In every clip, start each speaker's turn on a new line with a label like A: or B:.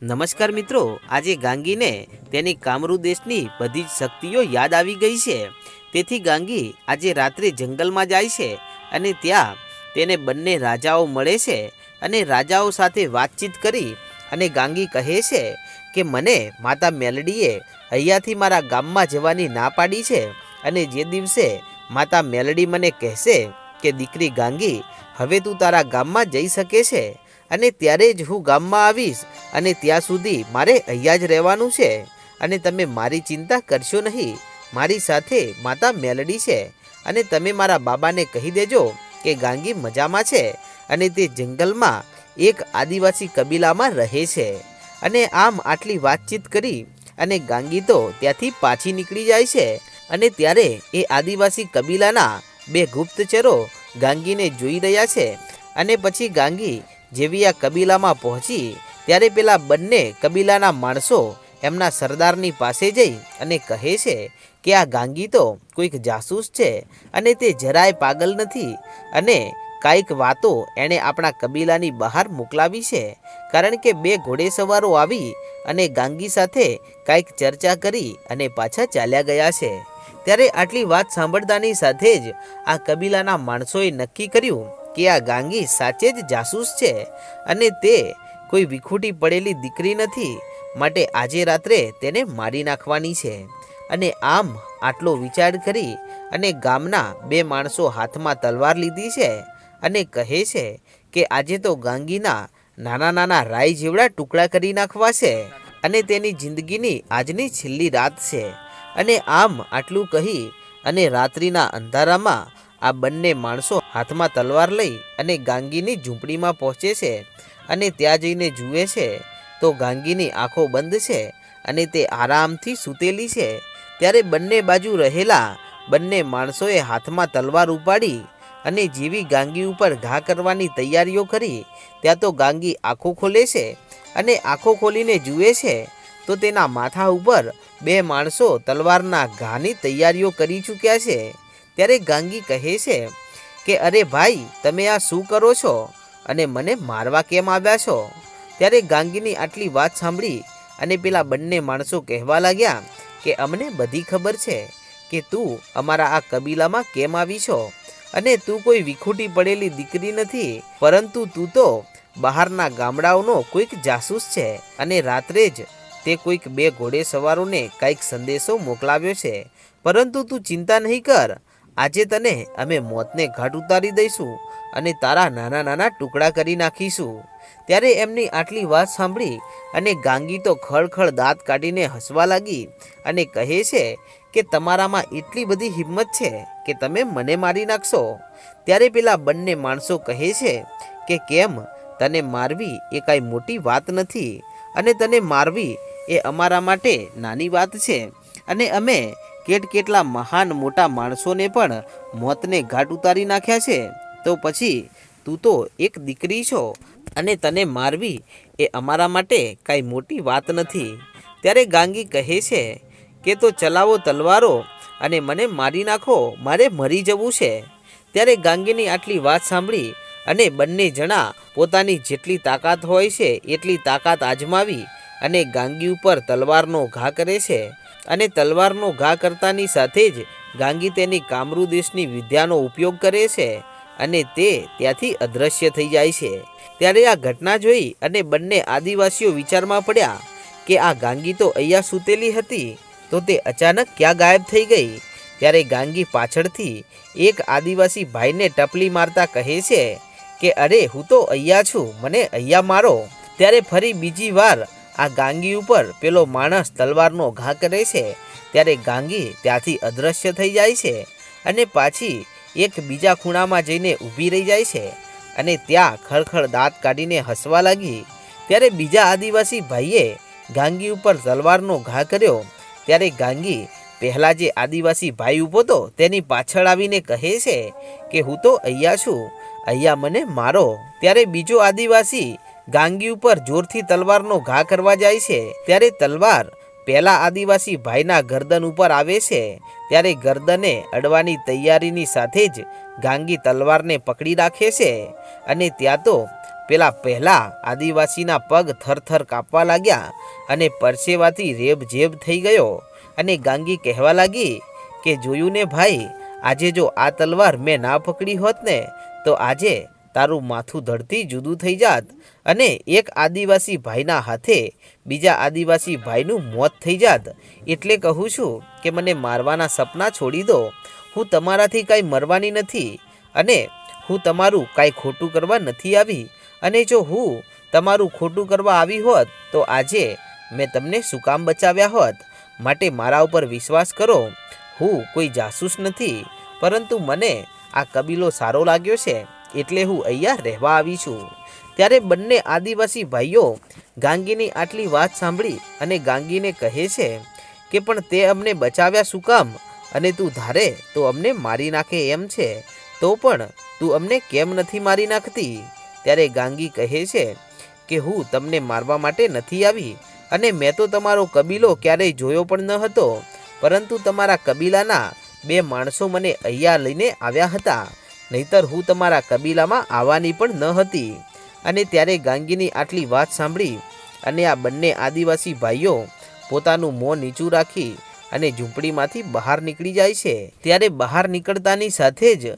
A: નમસ્કાર મિત્રો, આજે ગાંગીને તેની કામરૂ દેશની બધી જ શક્તિઓ યાદ આવી ગઈ છે. તેથી ગાંગી આજે રાત્રે જંગલમાં જાય છે અને ત્યાં તેને બંને રાજાઓ મળે છે અને રાજાઓ સાથે વાતચીત કરી અને ગાંગી કહે છે કે, મને માતા મેલડીએ અહીંયાથી મારા ગામમાં જવાની ના પાડી છે અને જે દિવસે માતા મેલડી મને કહેશે કે, દીકરી ગાંગી, હવે તું તારા ગામમાં જઈ શકે છે અને ત્યારે જ હું ગામમાં આવીશ અને ત્યાં સુધી મારે અહીંયા જ રહેવાનું છે. અને તમે મારી ચિંતા કરશો નહીં. મારી સાથે માતા મેલડી છે. અને તમે મારા બાબાને કહી દેજો કે ગાંગી મજામાં છે અને તે જંગલમાં એક આદિવાસી કબીલામાં રહે છે. અને આમ આટલી વાતચીત કરી અને ગાંગી તો ત્યાંથી પાછી નીકળી જાય છે. અને ત્યારે એ આદિવાસી કબીલાના બે ગુપ્તચરો ગાંગીને જોઈ રહ્યા છે. અને પછી ગાંગી જેવી આ કબીલામાં પહોંચી, ત્યારે પેલા બંને કબીલાના માણસો એમના સરદારની પાસે જઈ અને કહે છે કે આ ગાંગી તો કોઈક જાસૂસ છે અને તે જરાય પાગલ નથી અને કાંઈક વાતો એણે આપણા કબીલાની બહાર મોકલાવી છે, કારણ કે બે ઘોડેસવારો આવી અને ગાંગી સાથે કાંઈક ચર્ચા કરી અને પાછા ચાલ્યા ગયા છે. ત્યારે આટલી વાત સાંભળતાની સાથે જ આ કબીલાના માણસોએ નક્કી કર્યું કે આ ગાંગી સાચે જ જાસૂસ છે અને તે કોઈ વિખૂટી પડેલી દીકરી નથી, માટે આજે રાત્રે તેને મારી નાખવાની છે. અને આમ આટલો વિચાર કરી અને ગામના બે માણસો હાથમાં તલવાર લીધી છે અને કહે છે કે આજે તો ગાંગીના નાના નાના રાઈ જેવડા ટુકડા કરી નાખવા છે અને તેની જિંદગીની આજની છેલ્લી રાત છે. અને આમ આટલું કહી અને રાત્રિના અંધારામાં આ બંને માણસો હાથમાં તલવાર લઈ અને ગાંગીની ઝૂંપડીમાં પહોંચે છે અને ત્યાં જઈને જુએ છે, તો ગાંગીની આંખો બંધ છે અને તે આરામથી સૂતેલી છે. ત્યારે બંને બાજુ રહેલા બંને માણસોએ હાથમાં તલવાર ઉપાડી અને જેવી ગાંગી ઉપર ઘા કરવાની તૈયારીઓ કરી, ત્યાં તો ગાંગી આંખો ખોલે છે અને આંખો ખોલીને જુએ છે, તો તેના માથા ઉપર બે માણસો તલવારના ઘાની તૈયારીઓ કરી ચૂક્યા છે. ત્યારે ગાંગી કહે છે કે, અરે ભાઈ, તમે આ શું કરો છો? અને મને મારવા કેમ આવ્યા છો? ત્યારે ગાંગીની આટલી વાત સાંભળી અને પેલા બંને માણસો કહેવા લાગ્યા કે, અમને બધી ખબર છે કે તું અમારા આ કબીલામાં કેમ આવી છો અને તું કોઈ વિખૂટી પડેલી દીકરી નથી, પરંતુ તું તો બહારના ગામડાઓનો કોઈક જાસૂસ છે અને રાત્રે જ તે કોઈક બે ઘોડે સવારોને કંઈક સંદેશો મોકલાવ્યો છે. પરંતુ તું ચિંતા નહીં કર આજે તને અમે મોતને ઘાટ ઉતારી દઈશું અને તારા નાના નાના ટુકડા કરી નાખીશું. ત્યારે એમની આટલી વાત સાંભળી અને ગાંગી તો ખળખળ દાંત કાઢીને હસવા લાગી અને કહે છે કે તમારામાં એટલી બધી હિંમત છે કે તમે મને મારી નાખશો. ત્યારે પેલા બંને માણસો કહે છે કે કેમ? તને મારવી એ કાંઈ મોટી વાત નથી અને તને મારવી એ અમારા માટે નાની વાત છે. અને અમે કેટ કેટલા મહાન મોટા માણસોને પણ મોતને ઘાટ ઉતારી નાખ્યા છે. તો પછી તું તો એક દીકરી છો અને તને મારવી એ અમારા માટે કાંઈ મોટી વાત નથી. ત્યારે ગાંગી કહે છે કે તો ચલાવો તલવારો અને મને મારી નાખો, મારે મરી જવું છે. ત્યારે ગાંગીની આટલી વાત સાંભળી અને બંને જણા પોતાની જેટલી તાકાત હોય છે, એટલી તાકાત આજમાવી અને ગાંગી ઉપર તલવારનો ઘા કરે છે. અને તલવારનો ઘા કરતાની સાથે જ ગાંગી તેની કામરૂ દેશની વિદ્યાનો ઉપયોગ કરે છે અને તે ત્યાંથી અદૃશ્ય થઈ જાય છે. ત્યારે આ ઘટના જોઈ અને બંને આદિવાસીઓ વિચારમાં પડ્યા કે આ ગાંગી તો અહીંયા સૂતેલી હતી, તો તે અચાનક ક્યાં ગાયબ થઈ ગઈ? ત્યારે ગાંગી પાછળથી એક આદિવાસી ભાઈને ટપલી મારતા કહે છે કે, અરે, હું તો અહીંયા છું, મને અહીંયા મારો. ત્યારે ફરી બીજી વાર આ ગાંગી ઉપર પેલો માણસ તલવારનો ઘા કરે છે, ત્યારે ગાંગી ત્યાંથી અદૃશ્ય થઈ જાય છે અને પાછી એક બીજા ખૂણામાં જઈને ઊભી રહી જાય છે અને ત્યાં ખળખળ દાંત કાઢીને હસવા લાગી. ત્યારે બીજા આદિવાસી ભાઈએ ગાંગી ઉપર તલવારનો ઘા કર્યો. ત્યારે ગાંગી પહેલાં જે આદિવાસી ભાઈ ઊભો હતો તેની પાછળ આવીને કહે છે કે, હું તો અહીંયા છું. અહીંયા મને મારો. ત્યારે બીજો આદિવાસી ગાંગી ઉપર જોરથી તલવારનો ઘા કરવા જાય છે. ત્યારે તલવાર પહેલા આદિવાસી ભાઈના ગરદન ઉપર આવે છે. ત્યારે ગરદને અડવાની તૈયારીની સાથે જ ગાંગી તલવારને પકડી રાખે છે. અને ત્યાં તો પેલા પહેલા આદિવાસીના પગ થરથર કાપવા લાગ્યા અને પરસેવાથી રેબ જેબ થઈ ગયો. અને ગાંગી કહેવા લાગી કે, જોયું ને ભાઈ, આજે જો આ તલવાર મેં ના પકડી હોત ને, તો આજે તારું માથું ધડથી જુદું થઈ જાત અને એક આદિવાસી ભાઈના હાથે બીજા આદિવાસી ભાઈનું મોત થઈ જાત. એટલે કહું છું કે મને મારવાના સપના છોડી દો. હું તમારાથી કાંઈ મરવાની નથી અને હું તમારું કાંઈ ખોટું કરવા નથી આવી. અને જો હું તમારું ખોટું કરવા આવી હોત, તો આજે મેં તમને શું કામ બચાવ્યા હોત? માટે મારા ઉપર વિશ્વાસ કરો. હું કોઈ જાસૂસ નથી. પરંતુ મને આ કબીલો સારો લાગ્યો છે. એટલે હું અહીંયા રહેવા આવી છું. ત્યારે બંને આદિવાસી ભાઈઓ ગાંગીની આટલી વાત સાંભળી અને ગાંગીને કહે છે કે, પણ તે અમને બચાવ્યા શું કામ? અને તું ધારે તો અમને મારી નાખે એમ છે. તો પણ તું અમને કેમ નથી મારી નાખતી? ત્યારે ગાંગી કહે છે કે, હું તમને મારવા માટે નથી આવી અને મેં તો તમારો કબીલો ક્યારેય જોયો પણ ન હતો. પરંતુ તમારા કબીલાના બે માણસો મને અહીંયા લઈને આવ્યા હતા. નહીતર હું તમારા કબીલામાં આવવાની પણ ન હતી. અને ત્યારે ગાંગીની આટલી વાત સાંભળી અને આ બંને આદિવાસી ભાઈઓ પોતાનું મોં નીચું રાખી અને ઝૂંપડીમાંથી બહાર નીકળી જાય છે. ત્યારે બહાર નીકળતાની સાથે જ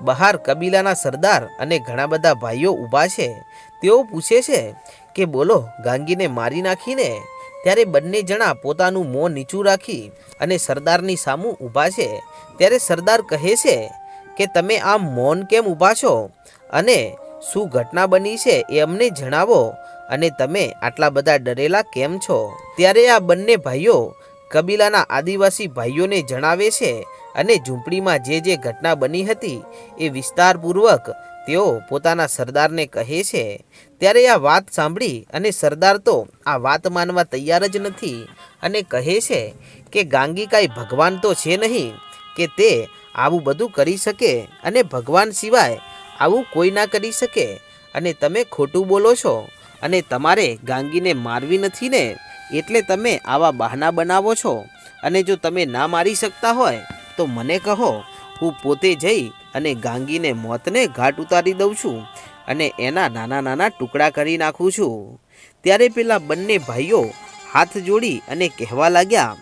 A: બહાર કબીલાના સરદાર અને ઘણા બધા ભાઈઓ ઊભા છે. તેઓ પૂછે છે કે બોલો, ગાંગીને મારી નાખીને? ત્યારે બંને જણા પોતાનું મોં નીચું રાખી અને સરદારની સામું ઊભા છે. ત્યારે સરદાર કહે છે કે તમે આ મૌન કેમ ઊભા છો? અને શું ઘટના બની છે એ અમને જણાવો. અને તમે આટલા બધા ડરેલા કેમ છો? ત્યારે આ બંને ભાઈઓ કબીલાના આદિવાસી ભાઈઓને જણાવે છે અને ઝૂંપડીમાં જે જે ઘટના બની હતી એ વિસ્તારપૂર્વક તેઓ પોતાના સરદારને કહે છે. ત્યારે આ વાત સાંભળી અને સરદાર તો આ વાત માનવા તૈયાર જ નથી અને કહે છે કે ગાંગી કાંઈ ભગવાન તો છે નહીં કે તે આવું બધું કરી શકે અને ભગવાન સિવાય આવું કોઈ ના કરી શકે. અને તમે ખોટું બોલો છો અને તમારે ગાંગીને મારવી નથી ને, એટલે તમે આવા બહાના બનાવો છો. અને જો તમે ના મારી શકતા હોય, તો મને કહો, હું પોતે જઈ અને ગાંગીને મોતને ઘાટ ઉતારી દઉં છું અને એના નાના નાના ટુકડા કરી નાખું છું. ત્યારે પેલા બંને ભાઈઓ હાથ જોડી અને કહેવા લાગ્યા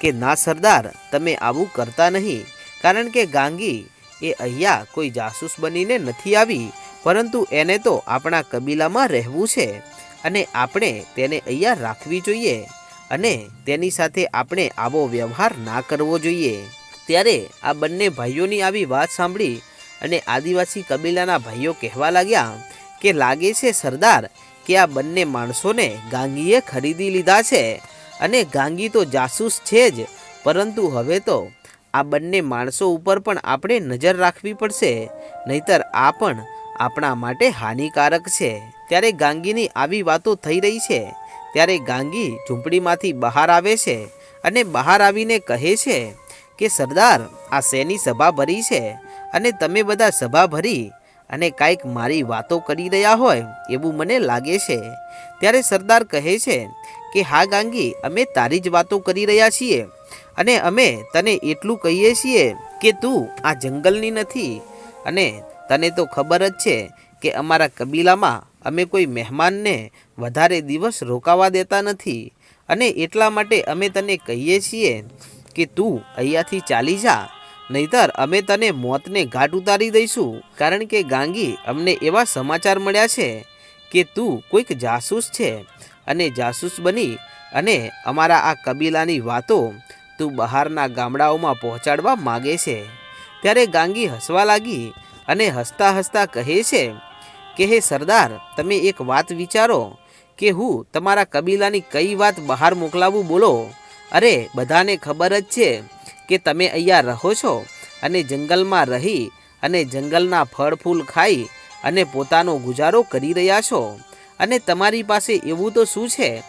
A: કે, ના સરદાર, તમે આવું કરતા નહીં. કારણ કે ગાંગી એ અહીંયા કોઈ જાસૂસ બનીને નથી આવી, પરંતુ એને તો આપણા કબીલામાં રહેવું છે અને આપણે તેને અહીંયા રાખવી જોઈએ અને તેની સાથે આપણે આવો વ્યવહાર ના કરવો જોઈએ. ત્યારે આ બંને ભાઈઓની આવી વાત સાંભળી અને આદિવાસી કબીલાના ભાઈઓ કહેવા લાગ્યા કે લાગે છે સરદાર કે આ બંને માણસોને ગાંગીએ ખરીદી લીધા છે અને ગાંગી તો જાસૂસ છે જ, પરંતુ હવે તો આ બંને માણસો ઉપર પણ આપણે નજર રાખવી પડશે. નહીતર આ પણ આપણા માટે હાનિકારક છે. ત્યારે ગાંગીની આવી વાતો થઈ રહી છે. ત્યારે ગાંગી ઝૂંપડીમાંથી બહાર આવે છે અને બહાર આવીને કહે છે કે, સરદાર, આ શેની સભા ભરી છે? અને તમે બધા સભા ભરી અને કાંઈક મારી વાતો કરી રહ્યા હોય એવું મને લાગે છે. ત્યારે સરદાર કહે છે કે, હા ગાંગી, અમે તારી જ વાતો કરી રહ્યા છીએ. અને અમે તને એટલું કહીએ છીએ કે તું આ જંગલની નથી. અને તને તો ખબર જ છે કે અમારા કબીલામાં અમે કોઈ મહેમાનને વધારે દિવસ રોકાવા દેતા નથી. અને એટલા માટે અમે તને કહીએ છીએ કે તું અહીંયાથી ચાલી જા, નહીતર અમે તને મોતને ઘાટ ઉતારી દઈશું. કારણ કે ગાંગી, અમને એવા સમાચાર મળ્યા છે કે તું કોઈક જાસૂસ છે. અને જાસૂસ બની અને અમારા આ કબીલાની વાતો તું બહારના ગામડાઓમાં પહોંચાડવા માગે છે. ત્યારે ગાંગી હસવા લાગી અને હસતા હસતા કહે છે કે, હે સરદાર, તમે એક વાત વિચારો કે હું તમારા કબીલાની કઈ વાત બહાર મોકલાવું બોલો? અરે, બધાને ખબર જ છે કે તમે અહીંયા રહો છો અને જંગલમાં રહી અને જંગલના ફળ ફૂલ ખાઈ અને પોતાનો ગુજારો કરી રહ્યા છો. અને તમારી પાસે એવું તો શું છે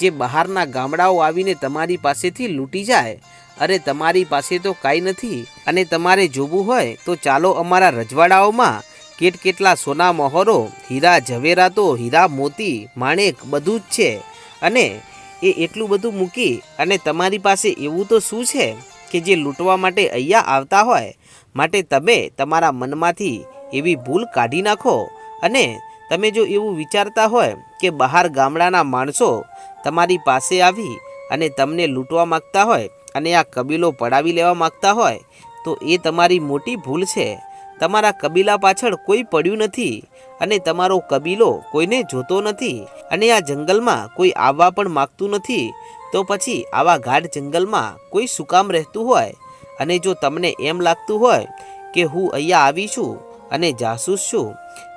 A: જે બહારના ગામડાઓ આવીને તમારી પાસેથી લૂંટી જાય. અરે, તમારી પાસે તો કાંઈ નથી. અને તમારે જોવું હોય તો ચાલો અમારા રજવાડાઓમાં કેટ કેટલા સોના મહોરો, હીરા ઝવેરાતો હીરા મોતી, માણેક બધું જ છે. અને એ એટલું બધું મૂકી અને તમારી પાસે એવું તો શું છે કે જે લૂંટવા માટે અહીંયા આવતા હોય? માટે તમે તમારા મનમાંથી એવી ભૂલ કાઢી નાખો. અને તમે જો એવું વિચારતા હોય કે બહાર ગામડાના માણસો તમારી પાસે આવી અને તમને લૂંટવા માગતા હોય અને આ કબીલો પડાવી લેવા માગતા હોય, તો એ તમારી મોટી ભૂલ છે. તમારા કબીલા પાછળ કોઈ પડ્યું નથી અને તમારો કબીલો કોઈને જોતો નથી અને આ જંગલમાં કોઈ આવવા પણ માગતું નથી, તો પછી આવા ગાઢ જંગલમાં કોઈ શું કામ રહેતું હોય. અને જો તમને એમ લાગતું હોય કે હું અહીંયા આવી છું અને જાસૂસ છું,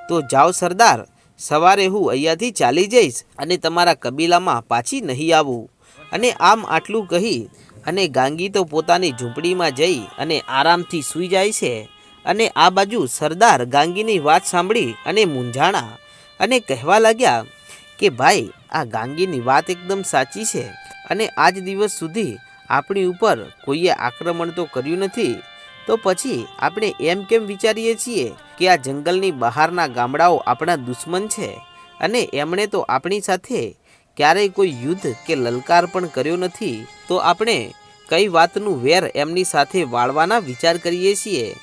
A: તો જાઓ સરદાર સવારે હું અહીંયાથી ચાલી જઈશ અને તમારા કબીલામાં પાછી નહીં આવું. અને આમ આટલું કહી અને ગાંગી તો પોતાની ઝૂંપડીમાં જઈ અને આરામથી સૂઈ જાય છે. અને આ બાજુ સરદાર ગાંગીની વાત સાંભળી અને મૂંઝાણા અને કહેવા લાગ્યા કે, ભાઈ, આ ગાંગીની વાત એકદમ સાચી છે. અને આજ દિવસ સુધી આપણી ઉપર કોઈએ આક્રમણ તો કર્યું નથી. તો પછી આપણે એમ કેમ વિચારીએ છીએ કે આ જંગલની બહારના ગામડાઓ આપણા દુશ્મન છે? અને એમણે તો આપણી સાથે ક્યારેય કોઈ યુદ્ધ કે લલકાર પણ કર્યો નથી, તો આપણે કઈ વાતનું વેર એમની સાથે વાળવાના વિચાર કરીએ છીએ?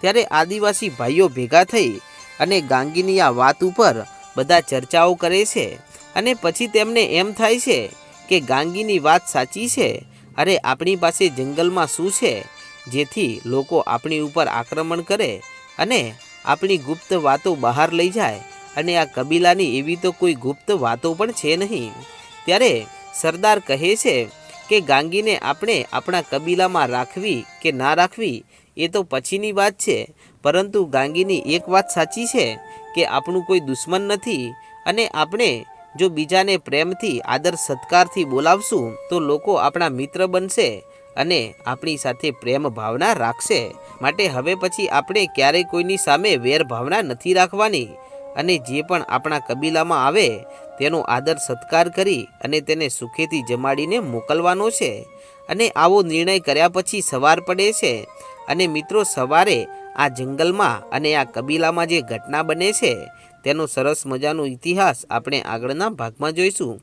A: ત્યારે આદિવાસી ભાઈઓ ભેગા થઈ અને ગાંગીની આ વાત ઉપર બધા ચર્ચાઓ કરે છે. અને પછી તેમને એમ થાય છે કે ગાંગીની વાત સાચી છે. અરે, આપણી પાસે જંગલમાં શું છે? જેથી લોકો આપણી ઉપર આક્રમણ કરે અને આપણી ગુપ્ત વાતો બહાર લઈ જાય અને આ કબીલાની એવી તો કોઈ ગુપ્ત વાતો પણ છે નહીં. ત્યારે સરદાર કહે છે કે ગાંગીને આપણે આપણા કબીલામાં રાખવી કે ના રાખવી એ તો પછીની વાત છે, પરંતુ ગાંગીની એક વાત સાચી છે કે આપણું કોઈ દુશ્મન નથી અને આપણે જો બીજાને પ્રેમથી, આદર, સત્કારથી બોલાવશું તો લોકો આપણા મિત્ર બનશે અને આપણી સાથે પ્રેમ ભાવના રાખશે. માટે હવે પછી આપણે ક્યારેય કોઈની સામે વેર ભાવના નથી રાખવાની. અને જે પણ આપણા કબીલામાં આવે, તેનો આદર સત્કાર કરી અને તેને સુખેથી જમાડીને મોકલવાનો છે. અને આવો નિર્ણય કર્યા પછી સવાર પડે છે. અને મિત્રો, સવારે આ જંગલમાં અને આ કબીલામાં જે ઘટના બને છે, તેનો સરસ મજાનો ઇતિહાસ આપણે આગળના ભાગમાં જોઈશું.